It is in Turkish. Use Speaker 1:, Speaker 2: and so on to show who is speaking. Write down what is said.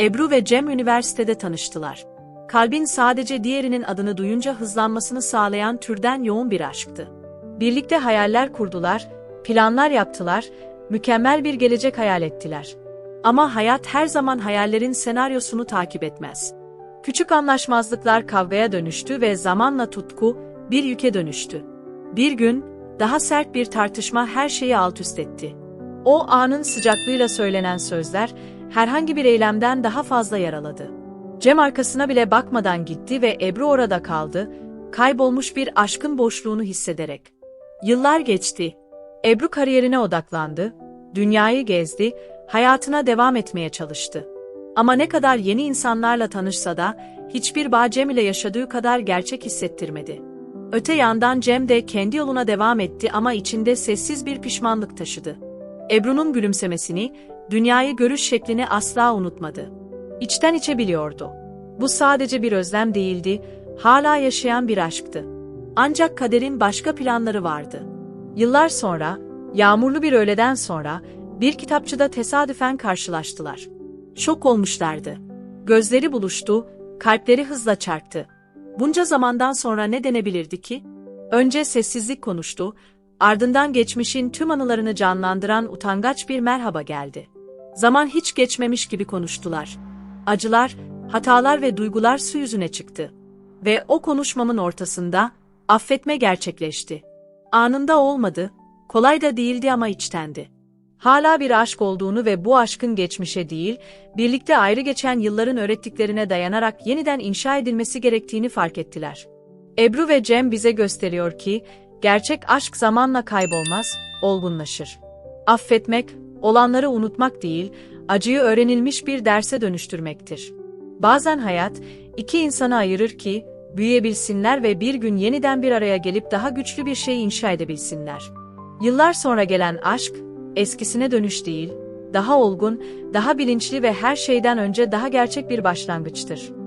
Speaker 1: Ebru ve Cem üniversitede tanıştılar. Kalbin sadece diğerinin adını duyunca hızlanmasını sağlayan türden yoğun bir aşktı. Birlikte hayaller kurdular, planlar yaptılar, mükemmel bir gelecek hayal ettiler. Ama hayat her zaman hayallerin senaryosunu takip etmez. Küçük anlaşmazlıklar kavgaya dönüştü ve zamanla tutku bir yüke dönüştü. Bir gün daha sert bir tartışma her şeyi alt üst etti. O anın sıcaklığıyla söylenen sözler herhangi bir eylemden daha fazla yaraladı. Cem arkasına bile bakmadan gitti ve Ebru orada kaldı, kaybolmuş bir aşkın boşluğunu hissederek. Yıllar geçti. Ebru kariyerine odaklandı, dünyayı gezdi, hayatına devam etmeye çalıştı. Ama ne kadar yeni insanlarla tanışsa da hiçbir bağ Cem ile yaşadığı kadar gerçek hissettirmedi. Öte yandan Cem de kendi yoluna devam etti ama içinde sessiz bir pişmanlık taşıdı. Ebru'nun gülümsemesini, dünyayı görüş şeklini asla unutmadı. İçten içe biliyordu. Bu sadece bir özlem değildi, hala yaşayan bir aşktı. Ancak kaderin başka planları vardı. Yıllar sonra, yağmurlu bir öğleden sonra, bir kitapçıda tesadüfen karşılaştılar. Şok olmuşlardı. Gözleri buluştu, kalpleri hızla çarptı. Bunca zamandan sonra ne denebilirdi ki? Önce sessizlik konuştu, ardından geçmişin tüm anılarını canlandıran utangaç bir merhaba geldi. Zaman hiç geçmemiş gibi konuştular. Acılar, hatalar ve duygular su yüzüne çıktı. Ve o konuşmamın ortasında affetme gerçekleşti. Anında olmadı, kolay da değildi ama içtendi. Hala bir aşk olduğunu ve bu aşkın geçmişe değil, birlikte ayrı geçen yılların öğrettiklerine dayanarak yeniden inşa edilmesi gerektiğini fark ettiler. Ebru ve Cem bize gösteriyor ki, gerçek aşk zamanla kaybolmaz, olgunlaşır. Affetmek, olanları unutmak değil, acıyı öğrenilmiş bir derse dönüştürmektir. Bazen hayat, iki insanı ayırır ki, büyüyebilsinler ve bir gün yeniden bir araya gelip daha güçlü bir şey inşa edebilsinler. Yıllar sonra gelen aşk, eskisine dönüş değil, daha olgun, daha bilinçli ve her şeyden önce daha gerçek bir başlangıçtır.